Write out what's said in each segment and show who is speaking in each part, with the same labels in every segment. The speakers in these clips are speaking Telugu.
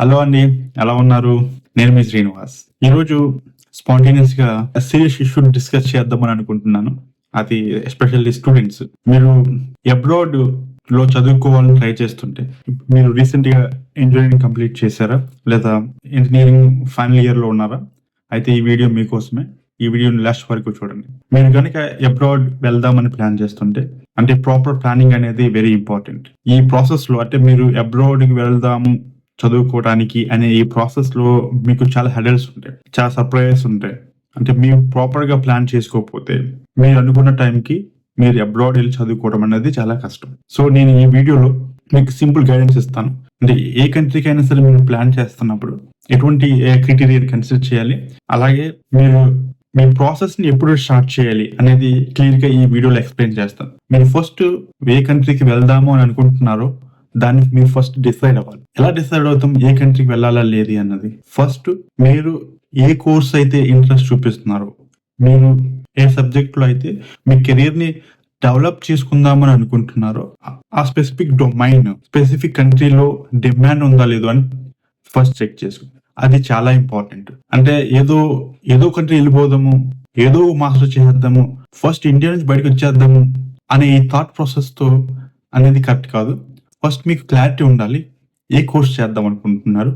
Speaker 1: హలో అండి ఎలా ఉన్నారు? నేను మీ శ్రీనివాస్. ఈరోజు స్పాంటేనియస్గా సీరియస్ ఇష్యూ డిస్కస్ చేద్దామని అనుకుంటున్నాను. అది ఎస్పెషల్లీ స్టూడెంట్స్ మీరు అబ్రాడ్లో చదువుకోవాలని ట్రై చేస్తుంటే మీరు రీసెంట్గా ఇంజనీరింగ్ కంప్లీట్ చేశారా? లేదా ఇంజనీరింగ్ ఫైనల్ ఇయర్లో ఉన్నారా? అయితే ఈ వీడియో మీకోసమే. ఈ వీడియోని లాస్ట్ వరకు చూడండి. మీరు కనుక అబ్రాడ్ వెళ్దామని ప్లాన్ చేస్తుంటే అంటే ప్రాపర్ ప్లానింగ్ అనేది వెరీ ఇంపార్టెంట్ ఈ ప్రాసెస్లో అంటే మీరు అబ్రాడ్కి వెళ్దాము చదువుకోవడానికి అనే ఈ ప్రాసెస్లో మీకు చాలా హెడల్స్ ఉంటాయి. చాలా సర్ప్రైజెస్ ఉంటాయి. అంటే మీరు ప్రాపర్గా ప్లాన్ చేసుకోకపోతే మీరు అనుకున్న టైంకి మీరు అబ్రాడ్ వెళ్ళి చదువుకోవడం అనేది చాలా కష్టం. సో నేను ఈ వీడియోలో మీకు సింపుల్ గైడెన్స్ ఇస్తాను. అంటే ఏ కంట్రీకి అయినా సరే మీరు ప్లాన్ చేస్తున్నప్పుడు ఎటువంటి క్రైటీరియా కన్సిడర్ చేయాలి? అలాగే మీరు మీ ప్రాసెస్ని ఎప్పుడు స్టార్ట్ చేయాలి అనేది క్లియర్గా ఈ వీడియోలో ఎక్స్ప్లెయిన్ చేస్తాను. మీరు ఫస్ట్ ఏ కంట్రీకి వెళ్దాము అని అనుకుంటున్నారో దాన్ని మీరు ఫస్ట్ డిసైడ్ అవ్వాలి. ఎలా డిసైడ్ అవుతాం? ఏ కంట్రీకి వెళ్ళాలా లేదు అన్నది. ఫస్ట్ మీరు ఏ కోర్స్ అయితే ఇంట్రెస్ట్ చూపిస్తున్నారో మీరు ఏ సబ్జెక్ట్లో అయితే మీ కెరీర్ని డెవలప్ చేసుకుందామని అనుకుంటున్నారో ఆ- స్పెసిఫిక్ డొమైన్ స్పెసిఫిక్ కంట్రీలో డిమాండ్ ఉందా లేదో అని ఫస్ట్ చెక్ చేసుకోండి అది చాలా ఇంపార్టెంట్ అంటే ఏదో ఏదో కంట్రీ వెళ్ళిపోదాము ఏదో మాస్టర్ చేద్దాము ఫస్ట్ ఇండియా నుంచి బయటకు వచ్చేద్దాము అనే ఈ థాట్ ప్రాసెస్తో అనేది కరెక్ట్ కాదు. ఫస్ట్ మీకు క్లారిటీ ఉండాలి. ఏ కోర్స్ చేద్దాం అనుకుంటున్నారు?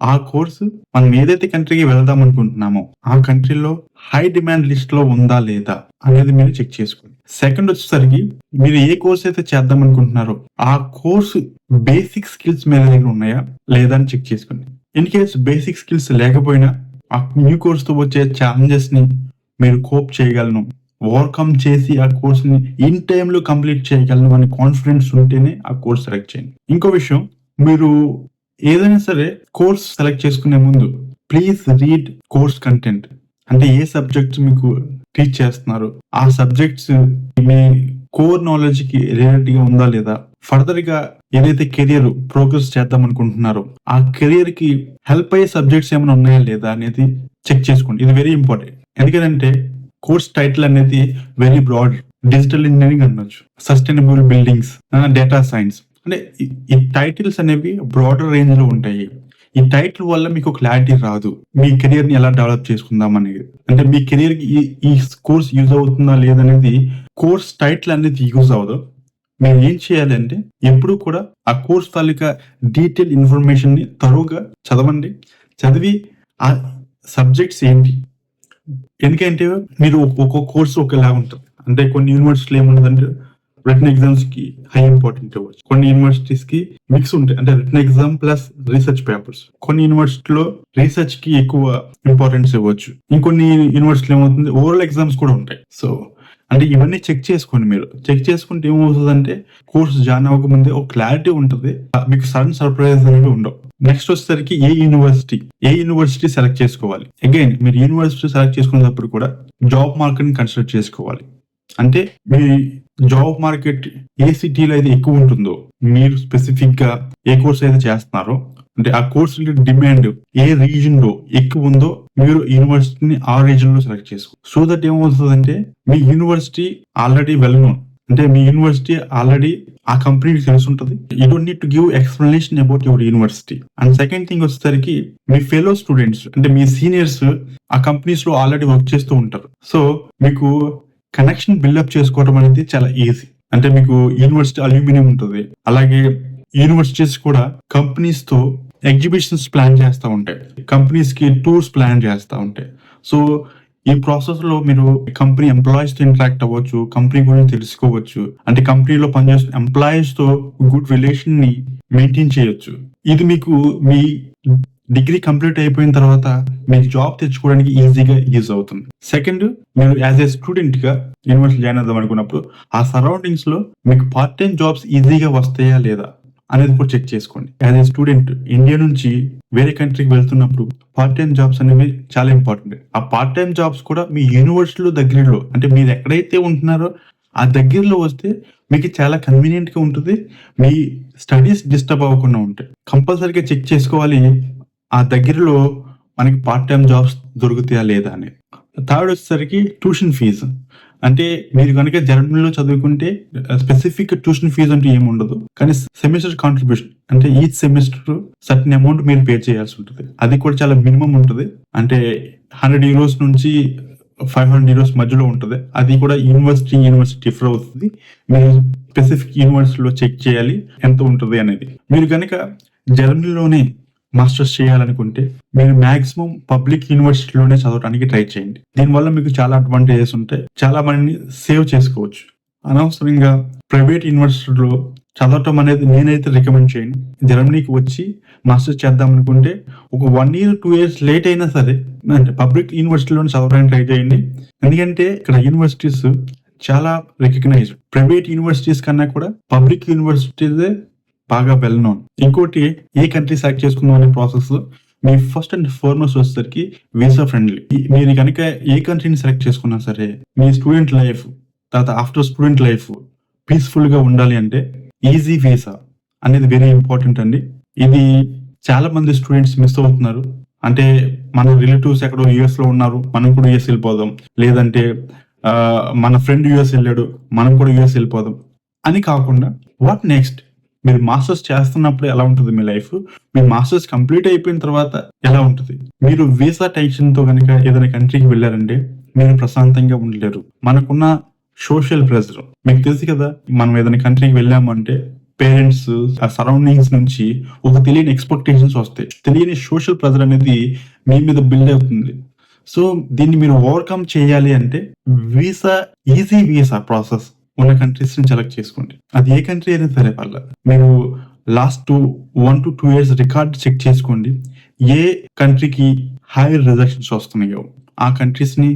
Speaker 1: ఆ కోర్సు మనం ఏదైతే కంట్రీకి వెళ్దాం అనుకుంటున్నామో ఆ కంట్రీలో హై డిమాండ్ లిస్ట్లో ఉందా లేదా అనేది మీరు చెక్ చేసుకోండి. సెకండ్ వచ్చేసరికి మీరు ఏ కోర్స్ అయితే చేద్దాం అనుకుంటున్నారో ఆ కోర్సు బేసిక్ స్కిల్స్ మీద దగ్గర ఉన్నాయా లేదా అని చెక్ చేసుకోండి. ఇన్ కేస్ బేసిక్ స్కిల్స్ లేకపోయినా ఆ న్యూ కోర్స్తో వచ్చే ఛాలెంజెస్ని మీరు కోప్ చేయగలను. ఓవర్కమ్ చేసి ఆ కోర్స్ని ఇన్ టైంలో కంప్లీట్ చేయగలను అనే కాన్ఫిడెన్స్ ఉంటేనే ఆ కోర్స్ సెలెక్ట్ చేయండి. ఇంకో విషయం మీరు ఏదైనా సరే కోర్స్ సెలెక్ట్ చేసుకునే ముందు ప్లీజ్ రీడ్ కోర్స్ కంటెంట్ అంటే ఏ సబ్జెక్ట్స్ మీకు టీచ్ చేస్తున్నారు? ఆ సబ్జెక్ట్స్ మీ కోర్ నాలెడ్జ్కి రిలేటెడ్గా ఉందా లేదా? ఫర్దర్గా ఏదైతే కెరియర్ ప్రోగ్రెస్ చేద్దాం అనుకుంటున్నారో ఆ కెరియర్కి హెల్ప్ అయ్యే సబ్జెక్ట్స్ ఏమైనా ఉన్నాయా లేదా అనేది చెక్ చేసుకోండి. ఇది వెరీ ఇంపార్టెంట్ ఎందుకంటే కోర్స్ టైటిల్ అనేది వెరీ బ్రాడ్ డిజిటల్ ఇంజనీరింగ్ అనొచ్చు. సస్టైనబుల్ బిల్డింగ్స్ డేటా సైన్స్ అంటే ఈ- టైటిల్స్ అనేవి బ్రాడర్ రేంజ్లో ఉంటాయి. ఈ టైటిల్ వల్ల మీకు క్లారిటీ రాదు. మీ కెరియర్ని ఎలా డెవలప్ చేసుకుందాం అనేది. అంటే మీ కెరియర్కి ఈ- ఈ కోర్స్ యూజ్ అవుతుందా లేదనేది కోర్స్ టైటిల్ అనేది యూజ్ అవ్వదు. మీరు ఏం చేయాలంటే ఎప్పుడు కూడా ఆ కోర్స్ తాలూకా డీటెయిల్ ఇన్ఫర్మేషన్ని తరువుగా చదవండి. చదివి ఆ సబ్జెక్ట్స్ ఏంటి ఎందుకంటే మీరు ఒక్కొక్క కోర్సు ఒకేలా ఉంటుంది. అంటే కొన్ని యూనివర్సిటీలు ఏముండదంటే రిటర్న్ ఎగ్జామ్స్కి హై ఇంపార్టెంట్ ఇవ్వచ్చు కొన్ని యూనివర్సిటీస్కి మిక్స్ ఉంటాయి. అంటే return exam plus research papers కొన్ని యూనివర్సిటీలో రీసెర్చ్కి ఎక్కువ ఇంపార్టెన్స్ ఇవ్వచ్చు. ఇంకొన్ని యూనివర్సిటీలు ఏమవుతుంది? ఓవరాల్ ఎగ్జామ్స్ కూడా ఉంటాయి. సో అంటే ఇవన్నీ చెక్ చేసుకోండి మీరు. చెక్ చేసుకుంటే ఏమవుతుంది అంటే కోర్స్ జాయిన్ అవ్వకముందే ఒక క్లారిటీ ఉంటుంది. మీకు సడన్ సర్ప్రైజ్ అనేవి ఉండవు. నెక్స్ట్ వచ్చేసరికి ఏ యూనివర్సిటీ? ఏ యూనివర్సిటీ సెలెక్ట్ చేసుకోవాలి? అగైన్ మీరు యూనివర్సిటీ సెలెక్ట్ చేసుకునేటప్పుడు కూడా జాబ్ మార్కెట్ని కన్సిడర్ చేసుకోవాలి. అంటే మీ జాబ్ మార్కెట్ ఏ సిటీలో అయితే ఎక్కువ ఉంటుందో మీరు స్పెసిఫిక్గా ఏ కోర్స్ అయితే చేస్తున్నారో అంటే ఆ కోర్స్ డిమాండ్ ఏ రీజన్లో ఎక్కువ ఉందో మీరు యూనివర్సిటీని ఆ రీజన్లో సెలెక్ట్ చేసుకో. సో దట్ ఏమవుతుందంటే మీ యూనివర్సిటీ ఆల్రెడీ వెల్ నోన్ అంటే మీ యూనివర్సిటీ ఆల్రెడీ ఆ కంపెనీకి తెలిసి ఉంటుంది. You don't need to give explanation about your university and second thing వచ్చేసరికి మీ ఫెలో స్టూడెంట్స్ అంటే మీ సీనియర్స్ ఆ కంపెనీస్లో ఆల్రెడీ వర్క్ చేస్తూ ఉంటారు. సో మీకు కనెక్షన్ బిల్డప్ చేసుకోవడం అనేది చాలా ఈజీ అంటే మీకు యూనివర్సిటీ అల్యూమినియం ఉంటుంది. అలాగే యూనివర్సిటీస్ కూడా కంపెనీస్తో ఎగ్జిబిషన్స్ ప్లాన్ చేస్తూ ఉంటాయి. కంపెనీస్కి టూర్స్ ప్లాన్ చేస్తూ ఉంటాయి. సో ఈ ప్రాసెస్లో మీరు కంపెనీ ఎంప్లాయీస్తో ఇంటరాక్ట్ అవ్వచ్చు కంపెనీ గురించి తెలుసుకోవచ్చు. అంటే కంపెనీలో పనిచేస్తున్న ఎంప్లాయీస్తో గుడ్ రిలేషన్ని మెయింటైన్ చేయొచ్చు. ఇది మీకు మీ డిగ్రీ కంప్లీట్ అయిపోయిన తర్వాత మీకు జాబ్ తెచ్చుకోవడానికి ఈజీగా యూజ్ అవుతుంది. సెకండ్ మీరు యాజ్ ఏ స్టూడెంట్గా యూనివర్సిటీ జాయిన్ అవుదాం అనుకున్నప్పుడు ఆ సరౌండింగ్స్లో మీకు పార్ట్ టైం జాబ్స్ ఈజీగా వస్తాయా లేదా? అనేది కూడా చెక్ చేసుకోండి. యాజ్ ఏ స్టూడెంట్ ఇండియా నుంచి వేరే కంట్రీకి వెళ్తున్నప్పుడు పార్ట్ టైం జాబ్స్ అనేవి చాలా ఇంపార్టెంట్ ఆ పార్ట్ టైం జాబ్స్ కూడా మీ యూనివర్సిటీలో దగ్గరలో అంటే మీరు ఎక్కడైతే ఉంటున్నారో ఆ దగ్గరలో వస్తే మీకు చాలా కన్వీనియంట్గా ఉంటుంది. మీ స్టడీస్ డిస్టర్బ్ అవ్వకుండా ఉంటాయి. కంపల్సరీగా చెక్ చేసుకోవాలి ఆ దగ్గరలో మనకి పార్ట్ టైం జాబ్స్ దొరుకుతాయా లేదా అని. థర్డ్ వచ్చేసరికి ట్యూషన్ ఫీజు అంటే మీరు కనుక జర్మనీలో చదువుకుంటే స్పెసిఫిక్ ట్యూషన్ ఫీజు అంటూ ఏమి ఉండదు. కానీ సెమిస్టర్ కాంట్రిబ్యూషన్ అంటే ఈచ్ సెమిస్టర్ సర్టన్ అమౌంట్ మీరు పే చేయాల్సి ఉంటుంది. అది కూడా చాలా మినిమం ఉంటుంది. అంటే హండ్రెడ్ యూరోస్ నుంచి ఫైవ్ హండ్రెడ్ యూరోస్ మధ్యలో ఉంటుంది. అది కూడా యూనివర్సిటీ యూనివర్సిటీ డిఫర్ అవుతుంది. మీరు స్పెసిఫిక్ యూనివర్సిటీలో చెక్ చేయాలి. ఎంత ఉంటుంది అనేది. మీరు కనుక జర్మనీలోనే మాస్టర్స్ చేయాలనుకుంటే మీరు మాక్సిమం పబ్లిక్ యూనివర్సిటీలోనే చదవడానికి ట్రై చేయండి. దీనివల్ల మీకు చాలా అడ్వాంటేజెస్ ఉంటాయి. చాలా మనని సేవ్ చేసుకోవచ్చు. అనవసరంగా ప్రైవేట్ యూనివర్సిటీలో చదవటం అనేది నేనైతే రికమెండ్ చేయను. జర్మనీకి వచ్చి మాస్టర్స్ చేద్దాం అనుకుంటే ఒక one year two years late అయినా సరే అంటే పబ్లిక్ యూనివర్సిటీలోనే చదవడానికి ట్రై చేయండి. ఎందుకంటే ఇక్కడ యూనివర్సిటీస్ చాలా రికగ్నైజ్డ్. ప్రైవేట్ యూనివర్సిటీస్ కన్నా కూడా పబ్లిక్ యూనివర్సిటీసే బాగా వెల్ నోన్ ఇంకోటి ఏ కంట్రీ సెలెక్ట్ చేసుకుందాం అనే ప్రాసెస్ మీ ఫస్ట్ అండ్ ఫార్మోస్ట్ వచ్చేసరికి వీసా ఫ్రెండ్లీ మీరు కనుక ఏ కంట్రీని సెలెక్ట్ చేసుకున్నా సరే మీ స్టూడెంట్ లైఫ్ తర్వాత ఆఫ్టర్ స్టూడెంట్ లైఫ్ పీస్ఫుల్గా ఉండాలి అంటే ఈజీ వీసా అనేది వెరీ ఇంపార్టెంట్ అండి. ఇది చాలా మంది స్టూడెంట్స్ మిస్ అవుతున్నారు. అంటే మన రిలేటివ్స్ ఎక్కడో యుఎస్లో ఉన్నారు మనం కూడా యుఎస్ వెళ్ళిపోదాం. లేదంటే మన ఫ్రెండ్ యుఎస్ వెళ్ళాడు మనం కూడా యుఎస్ వెళ్ళిపోదాం. అని కాకుండా వాట్ నెక్స్ట్ మీరు మాస్టర్స్ చేస్తున్నప్పుడు ఎలా ఉంటుంది మీ లైఫ్ మీ మాస్టర్స్ కంప్లీట్ అయిపోయిన తర్వాత ఎలా ఉంటుంది? మీరు వీసా టెన్షన్తో కనుక ఏదైనా కంట్రీకి వెళ్ళారంటే మీరు ప్రశాంతంగా ఉండలేరు. మనకున్న సోషల్ ప్రెజర్ మీకు తెలుసు కదా మనం ఏదైనా కంట్రీకి వెళ్ళామంటే పేరెంట్స్ ఆ సరౌండింగ్స్ నుంచి ఒక తెలియని ఎక్స్పెక్టేషన్స్ వస్తాయి. తెలియని సోషల్ ప్రెజర్ అనేది మీ మీద బిల్డ్ అవుతుంది. సో దీన్ని మీరు ఓవర్కమ్ చేయాలి అంటే వీసా ఈజీ వీసా ప్రాసెస్ ఉన్న కంట్రీస్ని సెలెక్ట్ చేసుకోండి. అది ఏ కంట్రీ అయినా సరే పర్లేదు. మీరు last two one to two years record check చేసుకోండి. ఏ కంట్రీకి హై రిజెక్షన్స్ వస్తున్నాయో ఆ కంట్రీస్ని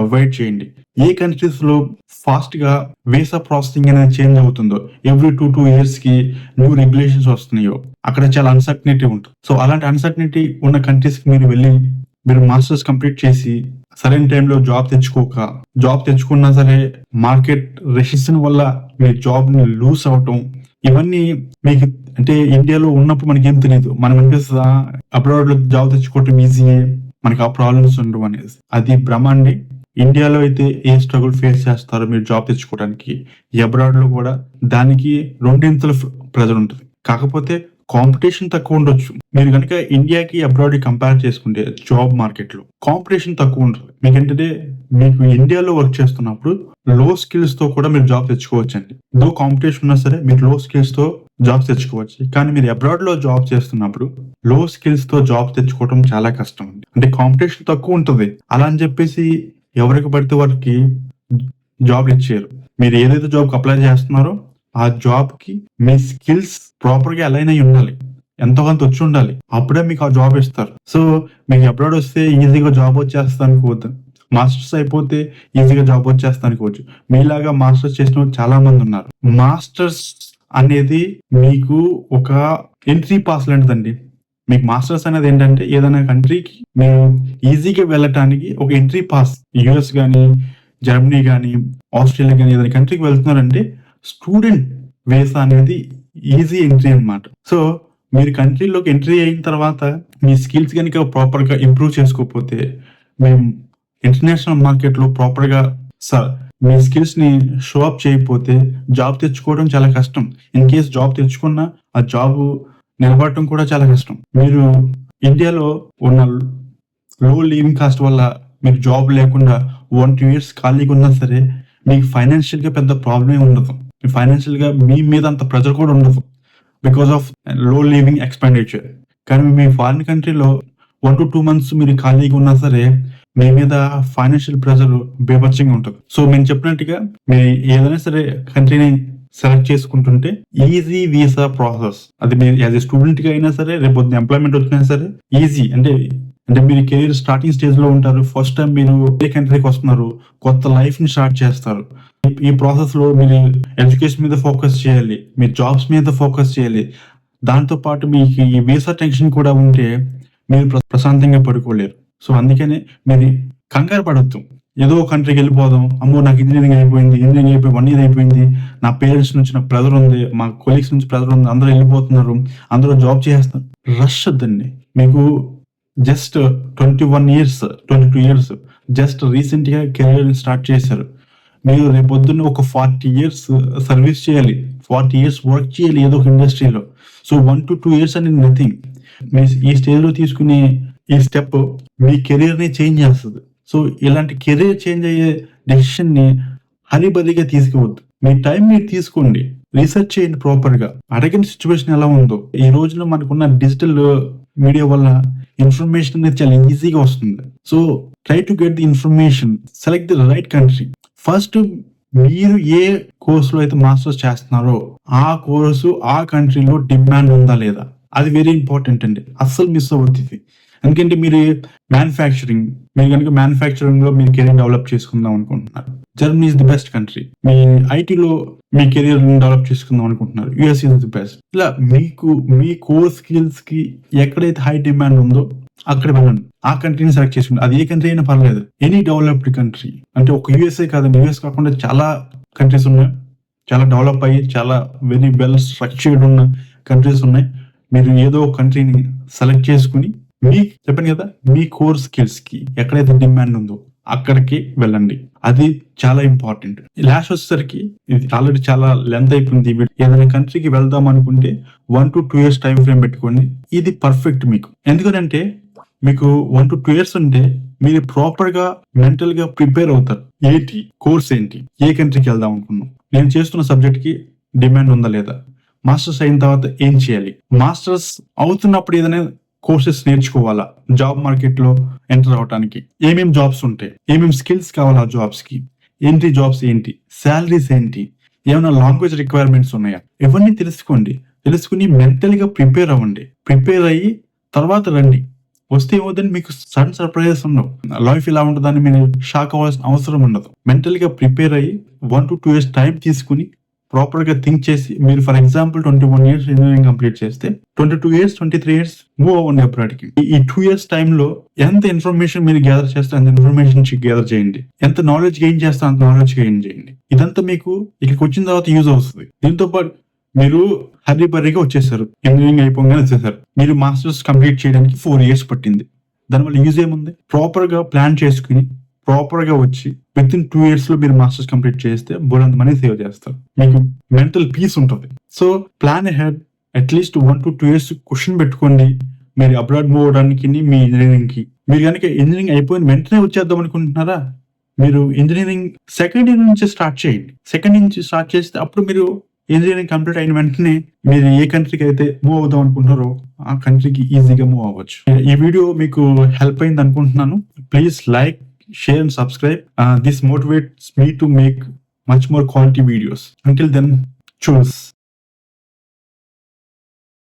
Speaker 1: అవాయిడ్ చేయండి. ఏ కంట్రీస్లో ఫాస్ట్గా వీసా ప్రాసెసింగ్ అనేది చేంజ్ అవుతుందో ఎవ్రీ టూ టూ ఇయర్స్కి న్యూ రెగ్యులేషన్స్ వస్తున్నాయో అక్కడ చాలా అన్సర్టనిటీ ఉంటుంది. సో అలాంటి అన్సర్టనిటీ ఉన్న కంట్రీస్కి మీరు వెళ్ళి మీరు మాస్టర్స్ కంప్లీట్ చేసి సరైన టైంలో జాబ్ తెచ్చుకోక జాబ్ తెచ్చుకున్నా సరే మార్కెట్ రెసిషన్ వల్ల మీ జాబ్ని లూస్ అవటం ఇవన్నీ మీకు అంటే ఇండియాలో ఉన్నప్పుడు మనకి ఏం తెలియదు మనం అనిపిస్తుందా అబ్రాడ్లో జాబ్ తెచ్చుకోవటం ఈజీయే మనకి ఆ ప్రాబ్లమ్స్ ఉండవు అనేది అది భ్రమ అండి ఇండియాలో అయితే ఏ స్ట్రగుల్ ఫేస్ చేస్తారో మీరు జాబ్ తెచ్చుకోవడానికి అబ్రాడ్లో కూడా దానికి రెండింతల ప్రెజర్ ఉంటుంది. కాకపోతే కాంపిటీషన్ తక్కువ ఉండొచ్చు. మీరు కనుక ఇండియాకి అబ్రాడ్ కంపేర్ చేసుకుంటే జాబ్ మార్కెట్లో కాంపిటీషన్ తక్కువ ఉంటుంది మీకు మీకు ఇండియాలో వర్క్ చేస్తున్నప్పుడు లో స్కిల్స్తో కూడా మీరు జాబ్ తెచ్చుకోవచ్చు అండి లో కాంపిటీషన్ ఉన్నా సరే మీరు లో స్కిల్స్తో జాబ్ తెచ్చుకోవచ్చు. కానీ మీరు అబ్రాడ్లో జాబ్ చేస్తున్నప్పుడు లో స్కిల్స్తో జాబ్ తెచ్చుకోవడం చాలా కష్టం అండి అంటే కాంపిటీషన్ తక్కువ ఉంటుంది. అలా అని చెప్పేసి ఎవరికి పడితే వారికి జాబ్లు ఇచ్చేయరు. మీరు ఏదైతే జాబ్ అప్లై చేస్తున్నారో ఆ జాబ్కి మీ స్కిల్స్ ప్రాపర్గా అలైన్ అయి ఉండాలి. ఎంతో కొంత వచ్చి ఉండాలి. అప్పుడే మీకు ఆ జాబ్ ఇస్తారు. సో మీకు అబ్రాడ్ వస్తే ఈజీగా జాబ్ వచ్చేస్తా అనుకోవద్దు మాస్టర్స్ అయిపోతే ఈజీగా జాబ్ వచ్చేస్తా అనుకోవచ్చు మీలాగా మాస్టర్స్ చేసిన వాళ్ళు చాలా మంది ఉన్నారు. మాస్టర్స్ అనేది మీకు ఒక ఎంట్రీ పాస్ లాంటిదండి. మీకు మాస్టర్స్ అనేది ఏంటంటే ఏదైనా కంట్రీకి మీరు ఈజీగా వెళ్ళటానికి ఒక ఎంట్రీ పాస్ యుఎస్ కానీ జర్మనీ కానీ ఆస్ట్రేలియా కానీ ఏదైనా కంట్రీకి వెళ్తున్నారంటే స్టూడెంట్ వేసా అనేది ఈజీ ఎంట్రీ అన్నమాట. సో మీరు కంట్రీలోకి ఎంట్రీ అయిన తర్వాత మీ స్కిల్స్ కనుక ప్రాపర్గా ఇంప్రూవ్ చేసుకోకపోతే మేము ఇంటర్నేషనల్ మార్కెట్లో ప్రాపర్గా సార్ స- మీ స్కిల్స్ని షో అప్ చేయకపోతే జాబ్ తెచ్చుకోవడం చాలా కష్టం. ఇన్ కేస్ జాబ్ తెచ్చుకున్నా ఆ జాబ్ నిలబడటం కూడా చాలా కష్టం. మీరు ఇండియాలో ఉన్న లో లివింగ్ కాస్ట్ వల్ల మీకు జాబ్ లేకుండా వన్ టూ ఇయర్స్ ఖాళీగా ఉన్నా సరే మీకు ఫైనాన్షియల్గా పెద్ద ప్రాబ్లమే ఉండదు. ఫైనాన్షియల్గా మీ మీద అంత ప్రెజర్ కూడా ఉండదు. బికాస్ ఆఫ్లో లివింగ్ ఎక్స్పెండిచర్ కానీ మీ ఫారిన్ కంట్రీలో వన్ టు టూ మంత్స్ మీరు ఖాళీగా ఉన్నా సరే మీ మీద ఫైనాన్షియల్ ప్రెజర్ బేపచ్చింగ్ ఉంటుంది. సో మేము చెప్పినట్టుగా మీరు ఏదైనా సరే కంట్రీని సెలెక్ట్ చేసుకుంటుంటే ఈజీ వీసా ప్రాసెస్ అది మీరు యాజ్ ఎ స్టూడెంట్గా అయినా సరే రేపు ఎంప్లాయ్మెంట్ వచ్చినా సరే ఈజీ అంటే అంటే మీరు కెరీర్ స్టార్టింగ్ స్టేజ్లో ఉంటారు. ఫస్ట్ టైం మీరు ఏ కంట్రీకి వస్తున్నారు. కొత్త లైఫ్ని స్టార్ట్ చేస్తారు. ఈ- ప్రాసెస్లో మీరు ఎడ్యుకేషన్ మీద ఫోకస్ చేయాలి. మీ జాబ్స్ మీద ఫోకస్ చేయాలి. దాంతో పాటు మీకు ఈ వీసా టెన్షన్ కూడా ఉంటే మీరు ప్ర- ప్రశాంతంగా పడుకోలేరు. సో అందుకనే మీరు కంగారు పడవద్దు ఏదో కంట్రీకి వెళ్ళిపోదాం. అమ్మో నాకు ఇంజనీరింగ్ అయిపోయింది ఇంజనీరింగ్ అయిపోయి వన్ ఇయర్ అయిపోయింది. నా పేరెంట్స్ నుంచి నాకు ప్రెజర్ ఉంది. మా కొలీగ్స్ నుంచి ప్రెజర్ ఉంది. అందరూ వెళ్ళిపోతున్నారు. అందరూ జాబ్ చేస్తున్నారు. రష్ వద్దండి. మీకు just twenty one years twenty two years just రీసెంట్గా కెరీర్ స్టార్ట్ చేశారు. మీరు రేపొద్దున్న ఒక ఫార్టీ ఇయర్స్ సర్వీస్ చేయాలి. ఫార్టీ ఇయర్స్ వర్క్ చేయాలి ఏదో ఒక ఇండస్ట్రీలో so one to two years అనేది నథింగ్ మీ ఈ స్టేజ్లో తీసుకునే ఈ స్టెప్ మీ కెరీర్ని చేంజ్ చేస్తుంది. సో ఇలాంటి కెరీర్ చేంజ్ అయ్యే డెసిషన్ని హరిబరిగా తీసుకోవద్దు. మీ టైం మీరు తీసుకోండి. రీసెర్చ్ చేయండి ప్రాపర్గా. అడగిన సిచ్యువేషన్ ఎలా ఉందో. ఈ రోజున మనకున్న డిజిటల్ మీడియా వల్ల ఇన్ఫర్మేషన్ అనేది చాలా ఈజీగా వస్తుంది. So try to get the information select the right country first మీరు ఏ కోర్సులో అయితే మాస్టర్స్ చేస్తున్నారో ఆ కోర్సు ఆ కంట్రీలో డిమాండ్ ఉందా లేదా? అది వెరీ ఇంపార్టెంట్ అండి. అస్సలు మిస్ అవ్వద్దు ఇది. ఎందుకంటే మీరు మ్యానుఫ్యాక్చరింగ్ మీరు కనుక మ్యానుఫ్యాక్చరింగ్లో మీరు కెరీర్ డెవలప్ చేసుకుందాం అనుకుంటున్నారు. Germany is the best country మీ ఐటీలో మీ కెరీర్ డెవలప్ చేసుకుందాం అనుకుంటున్నారు. యుఎస్ ఇస్ ది బెస్ట్ ఇలా మీకు మీ కోర్ స్కిల్స్కి ఎక్కడైతే హై డిమాండ్ ఉందో అక్కడ వెళ్ళండి. ఆ కంట్రీని సెలెక్ట్ చేసుకోండి అది ఏ కంట్రీ అయినా పర్లేదు. ఎనీ డెవలప్డ్ కంట్రీ అంటే ఒక యుఎస్ఏ కాదండి. యుఎస్ కాకుండా చాలా కంట్రీస్ ఉన్నాయి. చాలా డెవలప్ అయ్యి చాలా వెరీ వెల్ స్ట్రక్చర్డ్ ఉన్న కంట్రీస్ ఉన్నాయి. మీరు ఏదో ఒక కంట్రీని సెలెక్ట్ చేసుకుని మీ చెప్పాను కదా మీ కోర్ స్కిల్స్కి ఎక్కడైతే డిమాండ్ ఉందో అక్కడికి వెళ్ళండి. అది చాలా ఇంపార్టెంట్ లాస్ట్ వచ్చేసరికి ఇది ఆల్రెడీ చాలా లెంత్ అయిపోయింది. ఏదైనా కంట్రీకి వెళ్దాం అనుకుంటే one to two years time frame పెట్టుకోండి. ఇది పర్ఫెక్ట్ మీకు. ఎందుకంటే మీకు వన్ టు టూ ఇయర్స్ ఉంటే మీరు ప్రాపర్గా మెంటల్గా ప్రిపేర్ అవుతారు. ఏంటి? కోర్స్ ఏంటి? ఏ కంట్రీకి వెళ్దాం అనుకున్నాం? నేను చేస్తున్న సబ్జెక్ట్కి డిమాండ్ ఉందా లేదా? మాస్టర్స్ అయిన తర్వాత ఏం చేయాలి? మాస్టర్స్ అవుతున్నప్పుడు ఏదైనా కోర్సెస్ నేర్చుకోవాలా? జాబ్ మార్కెట్లో ఎంటర్ అవడానికి ఏమేమి జాబ్స్ ఉంటాయి? ఏమేమి స్కిల్స్ కావాలా జాబ్స్కి? జాబ్స్కి ఏంటి జాబ్స్ ఏంటి? శాలరీస్ ఏంటి? ఏమైనా లాంగ్వేజ్ రిక్వైర్మెంట్స్ ఉన్నాయా? ఇవన్నీ తెలుసుకోండి. తెలుసుకుని మెంటల్గా ప్రిపేర్ అవ్వండి. ప్రిపేర్ అయ్యి తర్వాత రండి. వస్తే ఏమవుతుంది? మీకు సడన్ సర్ప్రైజెస్ ఉండవు. లైఫ్ ఇలా ఉంటుందని మీరు షాక్ అవ్వాల్సిన అవసరం ఉండదు. మెంటల్గా ప్రిపేర్ అయ్యి one to two years time తీసుకుని ప్రాపర్గా థింక్ చేసి మీరు for example twenty one years engineering complete చేస్తే twenty two years twenty three years move అవ్వండి అప్పటికి. ఈ టూ ఇయర్స్లో ఎంత ఇన్ఫర్మేషన్ మీరు గ్యాదర్ చేస్తే అంత ఇన్ఫర్మేషన్ గ్యాదర్ చేయండి. ఎంత నాలెడ్జ్ గెయిన్ చేస్తే అంత నాలెడ్జ్ గెయిన్ చేయండి. ఇదంతా మీకు ఇక్కడికి వచ్చిన తర్వాత యూజ్ అవుతుంది. దీంతో పాటు మీరు హర్రీ బర్రీగా వచ్చేసారు. ఇంజనీరింగ్ అయిపోగానే వచ్చేసారు. మీరు మాస్టర్స్ కంప్లీట్ చేయడానికి ఫోర్ ఇయర్స్ పట్టింది. దానివల్ల యూజ్ ఏముంది? ప్రాపర్గా ప్లాన్ చేసుకుని ప్రాపర్గా వచ్చి విత్ ఇన్ టూ ఇయర్స్లో మీరు మాస్టర్స్ కంప్లీట్ చేస్తే బోలంత మనీ సేవ్ చేస్తారు. మీకు మెంటల్ పీస్ ఉంటుంది. So plan head at least one to two years question పెట్టుకోండి. మీరు అబ్రాడ్ మూవ్ అవడానికి మీ ఇంజనీరింగ్కి. మీరు కనుక ఇంజనీరింగ్ అయిపోయిన వెంటనే వచ్చేద్దాం అనుకుంటున్నారా? మీరు ఇంజనీరింగ్ సెకండ్ ఇయర్ నుంచి స్టార్ట్ చేయండి. సెకండ్ ఇయర్ నుంచి స్టార్ట్ చేస్తే అప్పుడు మీరు ఇంజనీరింగ్ కంప్లీట్ అయిన వెంటనే మీరు ఏ కంట్రీకి అయితే మూవ్ అవుదాం అనుకుంటున్నారో ఆ కంట్రీకి ఈజీగా మూవ్ అవ్వచ్చు. ఈ వీడియో మీకు హెల్ప్ అయింది అనుకుంటున్నాను. Please like share and subscribe. Uh, this motivates me to make much more quality videos. Until then, choose.